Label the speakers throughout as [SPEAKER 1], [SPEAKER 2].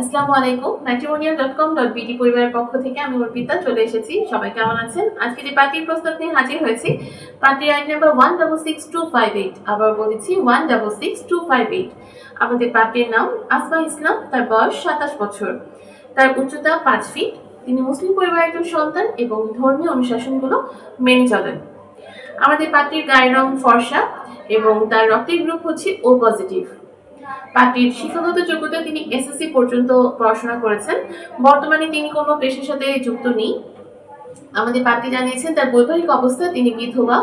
[SPEAKER 1] আসসালামু আলাইকুম matrimonial dot com dot BD পরিবারের পক্ষ থেকে আমি অর্পিতা, চলে এসেছি। সবাই কেমন আছেন? আজকে যে পার্টির প্রস্তাব নিয়ে হাজির হয়েছি, পার্টির আইন number one double six two five eight আবার বলেছি one double six two five eight আমাদের পার্টির নাম আসমা ইসলাম, তার বয়স সাতাশ বছর। তার উচ্চতা পাঁচ ফিট তিনি মুসলিম পরিবারের একজন সন্তান এবং ধর্মীয় অনুশাসনগুলো মেনে চলেন। আমাদের পার্টির গায়ের রং ফর্সা এবং তার রক্তের গ্রুপ হচ্ছে ও পজিটিভ পার্টির শিক্ষাগত যোগ্যতা তিনি এসএসসি পর্যন্ত পড়াশোনা করেছেন। বর্তমানে তিনি কোনো পেশার সাথে যুক্ত নেই। আমাদের পার্টি জানিয়েছেন তার বৈবাহিক অবস্থা তিনি বিধবা।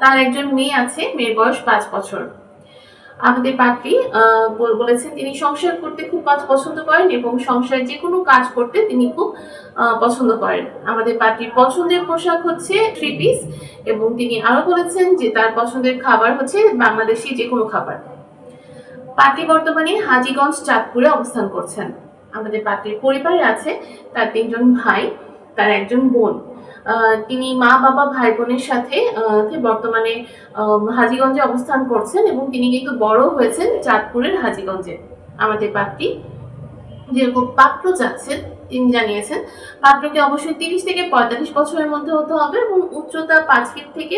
[SPEAKER 1] তার একজন মেয়ে আছে মেয়ের বয়স পাঁচ বছর। আমাদের আহ, বলেছেন তিনি সংসার করতে খুব কাজ পছন্দ করেন এবং সংসারে যে কোনো কাজ করতে তিনি খুব পছন্দ করেন। আমাদের পার্টির পছন্দের পোশাক হচ্ছে থ্রি পিস এবং তিনি আরও বলেছেন যে তার পছন্দের খাবার হচ্ছে বাংলাদেশি যে কোনো খাবার। পার্টি বর্তমানে হাজীগঞ্জ, চাঁদপুরে অবস্থান করছেন। আমাদের পার্টির পরিবারে আছে তার তিনজন ভাই, তার একজন বোন। তিনি মা, বাবা, ভাই বোনের সাথে বর্তমানে হাজীগঞ্জে অবস্থান করছেন এবং তিনি কিন্তু বড় হয়েছেন চাঁদপুরের হাজিগঞ্জে। আমাদের পার্টি যেরকম পাত্র চাচ্ছেন তিনি জানিয়েছেন, পাত্রকে অবশ্যই তিরিশ থেকে পঁয়তাল্লিশ বছরের মধ্যে হতে হবে এবং উচ্চতা পাঁচ ফিট থেকে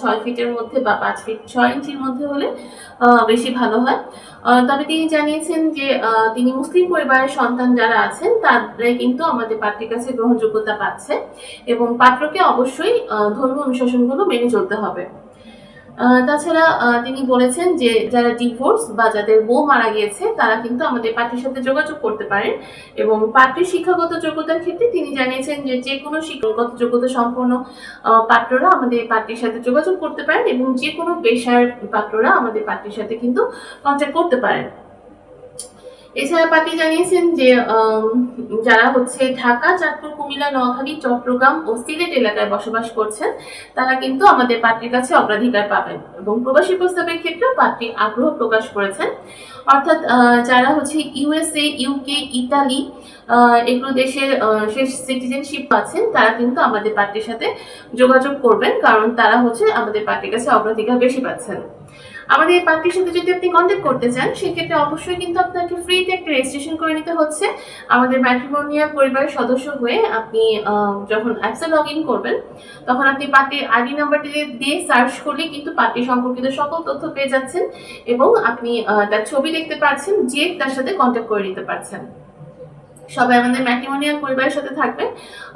[SPEAKER 1] ছয় ফিটের মধ্যে বা পাঁচ ফিট ছয় ইঞ্চির মধ্যে হলে বেশি ভালো হয়। তবে তিনি জানিয়েছেন যে তিনি মুসলিম পরিবারের সন্তান যারা আছেন, তারাই কিন্তু আমাদের পাত্রের কাছে গ্রহণযোগ্যতা পাচ্ছে এবং পাত্রকে অবশ্যই ধর্মীয় অনুশাসনগুলো মেনে চলতে হবে। তাছাড়া তিনি বলেছেন যে যারা ডিভোর্স বা যাদের বউ মারা গিয়েছে, তারা কিন্তু আমাদের পার্টির সাথে যোগাযোগ করতে পারেন এবং পার্টির শিক্ষাগত যোগ্যতার ক্ষেত্রে তিনি জানিয়েছেন যে যে কোনো শিক্ষাগত যোগ্যতা সম্পন্ন পাত্ররা আমাদের পার্টির সাথে যোগাযোগ করতে পারেন এবং যে কোনো পেশার পাত্ররা আমাদের পার্টির সাথে কিন্তু কন্ট্যাক্ট করতে পারেন। এছাড়া পার্টি জানিয়েছেন যে যারা হচ্ছে ঢাকা, চাঁদপুর, কুমিল্লা, নোয়াখালী, চট্টগ্রাম ও সিলেট এলাকায় বসবাস করছেন, তারা কিন্তু আমাদের পার্টির কাছে অগ্রাধিকার পাবেন এবং প্রবাসী প্রস্তাবের ক্ষেত্রে পার্টি আগ্রহ প্রকাশ করেছেন। অর্থাৎ যারা হচ্ছে ইউএসএ, ইউকে, ইতালি এগুলো দেশের শেষ সিটিজেনশিপ আছেন, তারা কিন্তু আমাদের পার্টির সাথে যোগাযোগ করবেন, কারণ তারা হচ্ছে আমাদের পার্টির কাছে অগ্রাধিকার বেশি পাচ্ছেন। আমাদের এই পার্টির সাথে যদি আপনি কন্ট্যাক্ট করতে চান সেক্ষেত্রে অবশ্যই কিন্তু আপনাকে ফ্রিতে একটা রেজিস্ট্রেশন করে নিতে হচ্ছে। আমাদের ম্যাট্রিমোনিয়াল পরিবারের সদস্য হয়ে আপনি যখন অ্যাপসে লগ ইন করবেন তখন আপনি পার্টির আইডি নাম্বারটি দিয়ে সার্চ করলে কিন্তু পার্টি সম্পর্কিত সকল তথ্য পেয়ে যাচ্ছেন এবং আপনি তার ছবি দেখতে পাচ্ছেন যে তার সাথে কন্ট্যাক্ট করে নিতে পারছেন। সবাই আমাদের ম্যাট্রিমোনিয়াল পরিবারের সাথে থাকবেন।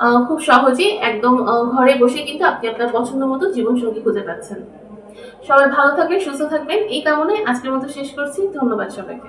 [SPEAKER 1] আহ, খুব সহজেই একদম ঘরে বসে কিন্তু আপনি আপনার পছন্দ মতো জীবনসঙ্গী খুঁজে পাচ্ছেন। সবাই ভালো থাকবেন সুস্থ থাকবেন। এই কামনায় আজকের মতো শেষ করছি। ধন্যবাদ সবাইকে।